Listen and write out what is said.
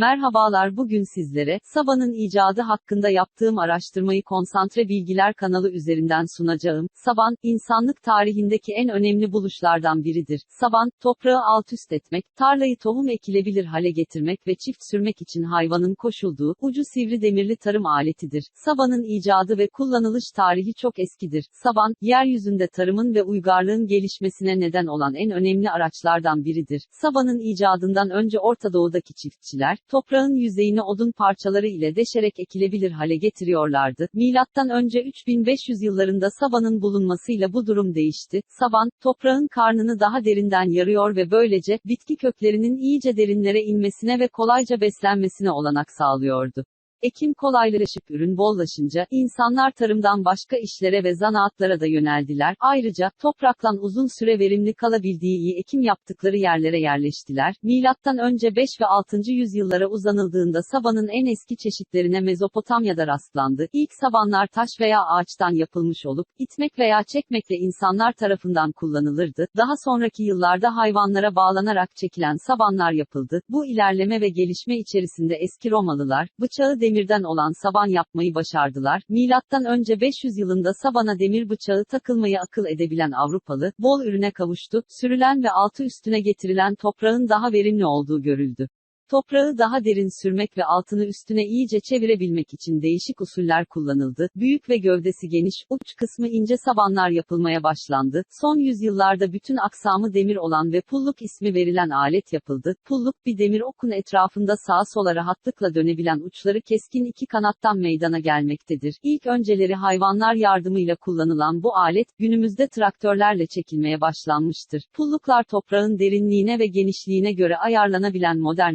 Merhabalar bugün sizlere, Sabah'ın icadı hakkında yaptığım araştırmayı Konsantre Bilgiler kanalı üzerinden sunacağım. Saban, insanlık tarihindeki en önemli buluşlardan biridir. Saban, toprağı alt üst etmek, tarlayı tohum ekilebilir hale getirmek ve çift sürmek için hayvanın koşulduğu, ucu sivri demirli tarım aletidir. Sabanın icadı ve kullanılış tarihi çok eskidir. Saban, yeryüzünde tarımın ve uygarlığın gelişmesine neden olan en önemli araçlardan biridir. Sabanın icadından önce Orta Doğu'daki çiftçiler, toprağın yüzeyini odun parçaları ile deşerek ekilebilir hale getiriyorlardı. Milattan önce 3500 yıllarında sabanın bulunmasıyla bu durum değişti. Saban, toprağın karnını daha derinden yarıyor ve böylece, bitki köklerinin iyice derinlere inmesine ve kolayca beslenmesine olanak sağlıyordu. Ekim kolaylaşıp ürün bollaşınca, insanlar tarımdan başka işlere ve zanaatlara da yöneldiler. Ayrıca, topraktan uzun süre verimli kalabildiği iyi ekim yaptıkları yerlere yerleştiler. Milattan önce 5 ve 6. yüzyıllara uzanıldığında sabanın en eski çeşitlerine Mezopotamya'da rastlandı. İlk sabanlar taş veya ağaçtan yapılmış olup, itmek veya çekmekle insanlar tarafından kullanılırdı. Daha sonraki yıllarda hayvanlara bağlanarak çekilen sabanlar yapıldı. Bu ilerleme ve gelişme içerisinde eski Romalılar, bıçağı demirden olan saban yapmayı başardılar. Milattan önce 500 yılında sabana demir bıçağı takılmayı akıl edebilen Avrupalı, bol ürüne kavuştu, sürülen ve altı üstüne getirilen toprağın daha verimli olduğu görüldü. Toprağı daha derin sürmek ve altını üstüne iyice çevirebilmek için değişik usuller kullanıldı. Büyük ve gövdesi geniş, uç kısmı ince sabanlar yapılmaya başlandı. Son yüzyıllarda bütün aksamı demir olan ve pulluk ismi verilen alet yapıldı. Pulluk bir demir okun etrafında sağa sola rahatlıkla dönebilen uçları keskin iki kanattan meydana gelmektedir. İlk önceleri hayvanlar yardımıyla kullanılan bu alet, günümüzde traktörlerle çekilmeye başlanmıştır. Pulluklar toprağın derinliğine ve genişliğine göre ayarlanabilen modern